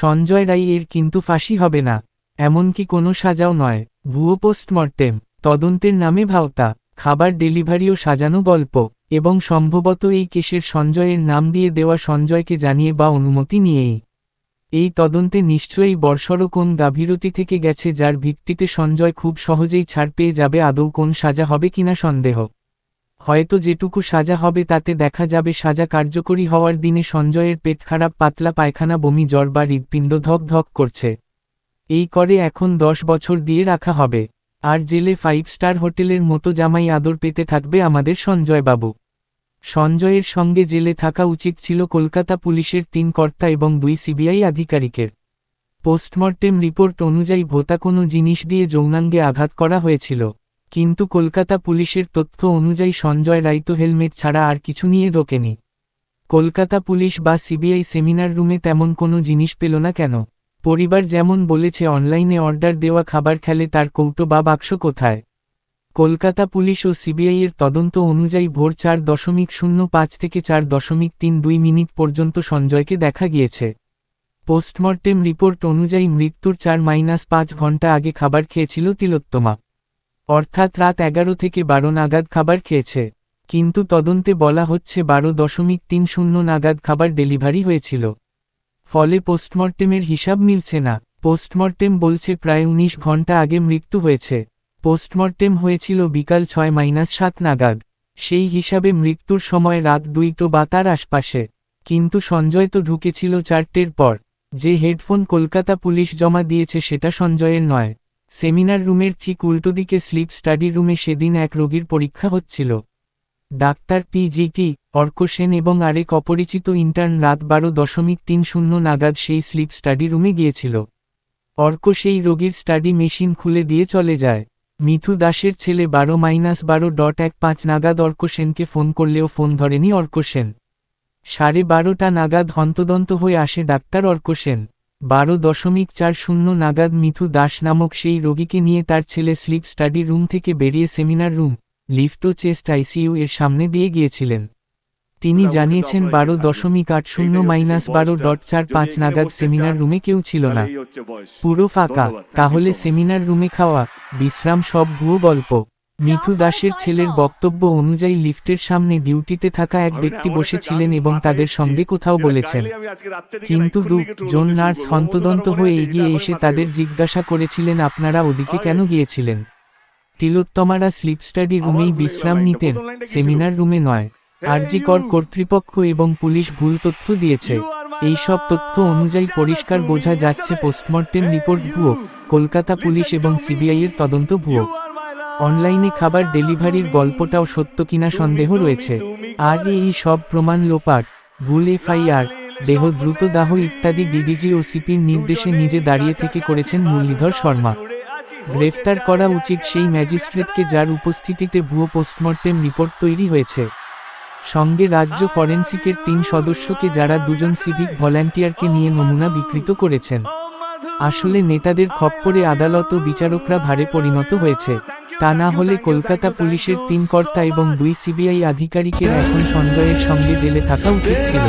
সঞ্জয় রাই এর কিন্তু ফাঁসি হবে না, এমনকি কোনো সাজাও নয়। ভুয়ো পোস্টমর্টেম, তদন্তের নামে ভাওতা, খাবার ডেলিভারিও সাজানো গল্প, এবং সম্ভবত এই কেসের সঞ্জয়ের নাম দিয়ে দেওয়া সঞ্জয়কে জানিয়ে বা অনুমতি নিয়েই। এই তদন্তে নিশ্চয়ই বর্ষর কোন গাভীরতি থেকে গেছে যার ভিত্তিতে সঞ্জয় খুব সহজেই ছাড় পেয়ে যাবে, আদৌ কোন সাজা হবে কিনা সন্দেহ। হয়তো যেটুকু সাজা হবে তাতে দেখা যাবে সাজা কার্যকরী হওয়ার দিনে সঞ্জয়ের পেট খারাপ, পাতলা পায়খানা, বমি, জ্বর বা হৃদপিণ্ড ধক ধক করছে। এই করে এখন দশ বছর দিয়ে রাখা হবে। আর জেলে ফাইভ স্টার হোটেলের মতো জামাই আদর পেতে থাকবে আমাদের সঞ্জয় বাবু। সঞ্জয়ের সঙ্গে জেলে থাকা উচিত ছিল কলকাতা পুলিশের তিন কর্তা এবং দুই সিবিআই আধিকারিকের। পোস্টমর্টেম রিপোর্ট অনুযায়ী ভোতা কোনো জিনিস দিয়ে যৌনাঙ্গে আঘাত করা হয়েছিল। কিন্তু কলকাতা পুলিশের তথ্য অনুযায়ী সঞ্জয় রায় তো হেলমেট ছাড়া আর কিছু নিয়ে রোকেনি। কলকাতা পুলিশ বা সিবিআই সেমিনার রুমে তেমন কোনো জিনিস পেল না কেন? পরিবার যেমন বলেছে অনলাইনে অর্ডার দেওয়া খাবার খেলে তার কৌটো বা বাক্স কোথায়? কলকাতা পুলিশ ও সিবিআই এর তদন্ত অনুযায়ী ভোর চার দশমিক শূন্য পাঁচ থেকে চার দশমিক তিন দুই মিনিট পর্যন্ত সঞ্জয়কে দেখা গিয়েছে। পোস্টমর্টেম রিপোর্ট অনুযায়ী মৃত্যুর চার মাইনাস পাঁচ ঘণ্টা আগে খাবার খেয়েছিল তিলোত্তমা। অর্থাৎ রাত এগারো থেকে বারো নাগাদ খাবার খেয়েছে। কিন্তু তদন্তে বলা হচ্ছে বারো দশমিক তিন শূন্য নাগাদ খাবার ডেলিভারি হয়েছিল। ফলে পোস্টমর্টেমের হিসাব মিলছে না। পোস্টমর্টেম বলছে প্রায় ১৯ ঘণ্টা আগে মৃত্যু হয়েছে। পোস্টমর্টেম হয়েছিল বিকাল ছয় মাইনাস সাত নাগাদ। সেই হিসাবে মৃত্যুর সময় রাত দুইটো বা তার আশপাশে। কিন্তু সঞ্জয় তো ঢুকেছিল চারটের পর। যে হেডফোন কলকাতা পুলিশ জমা দিয়েছে সেটা সঞ্জয়ের নয়। সেমিনার রুমের ঠিক উল্টো দিকে স্লিপ স্টাডি রুমে সেদিন এক রোগীর পরীক্ষা হচ্ছিল। ডাক্তার পিজিটি অর্ক সেন এবং আরেক অপরিচিত ইন্টার্ন রাত বারো দশমিক তিন শূন্য নাগাদ সেই স্লিপ স্টাডি রুমে গিয়েছিল। অর্ক সেই রোগীর স্টাডি মেশিন খুলে দিয়ে চলে যায়। মিঠু দাসের ছেলে বারো মাইনাস বারো ডট এক পাঁচ নাগাদ অর্ক সেনকে ফোন করলেও ফোন ধরেনি অর্ক সেন। সাড়ে বারোটা নাগাদ হন্তদন্ত হয়ে আসে ডাক্তার অর্ক সেন। বারো দশমিক চার শূন্য নাগাদ মিঠু দাস নামক সেই রোগীকে নিয়ে তার ছেলে স্লিপ স্টাডি রুম থেকে বেরিয়ে সেমিনার রুম লিফটো চেস্ট আইসিইউ এর সামনে দিয়ে গিয়েছিলেন। তিনি জানিয়েছেন বারো দশমিক আট শূন্য মাইনাস বারো ডট চার পাঁচ নাগাদ সেমিনার রুমে কেউ ছিল না। পুরো ফাঁকা তাহলে সেমিনার রুমে খাওয়া বিশ্রাম সব ভুয়ো গল্প। মিঠু দাসের ছেলের বক্তব্য অনুযায়ী লিফটের সামনে ডিউটিতে থাকা এক ব্যক্তি বসেছিলেন এবং তাদের সঙ্গে কোথাও বলেছেন। কিন্তু দু জন নার্স হন্তদন্ত হয়ে এগিয়ে এসে তাদের জিজ্ঞাসা করেছিলেন আপনারা ওদিকে কেন গিয়েছিলেন? তিলোত্তমারা স্লিপ স্টাডি রুমেই বিশ্রাম নিতেন সেমিনার রুমে নয়। আরজিকর কর্তৃপক্ষ এবং পুলিশ ভুল তথ্য দিয়েছে। এই সব তথ্য অনুযায়ী পরিষ্কার বোঝা যাচ্ছে পোস্টমর্টেম রিপোর্ট ভুয়ো। কলকাতা পুলিশ এবং সিবিআইয়ের তদন্ত ভুয়ো। অনলাইনে খাবার ডেলিভারির গল্পটাও সত্য কিনা সন্দেহ রয়েছে। আর এই সব প্রমাণ লোপাট, ভুল এফআইআর, দেহ দ্রুত দাহ ইত্যাদি ডিডিজি ও সিপির নির্দেশে নিজে দাঁড়িয়ে থেকে করেছেন মুরলীধর শর্মা। গ্রেফতার করা উচিত সেই ম্যাজিস্ট্রেটকে যার উপস্থিতিতে ভুয়ো পোস্টমর্টেম রিপোর্ট তৈরি হয়েছে। সঙ্গে রাজ্য ফরেন্সিকের তিন সদস্যকে যারা দুজন সিভিক ভলান্টিয়ারকে নিয়ে নমুনা বিকৃত করেছেন। আসলে নেতাদের খপ্পরে আদালত ও বিচারকরা ভারে পরিণত হয়েছে। তা না হলে কলকাতা পুলিশের তিন কর্তা এবং দুই সিবিআই আধিকারিকের এখন সঞ্জয়ের সঙ্গে জেলে থাকা উচিত ছিল।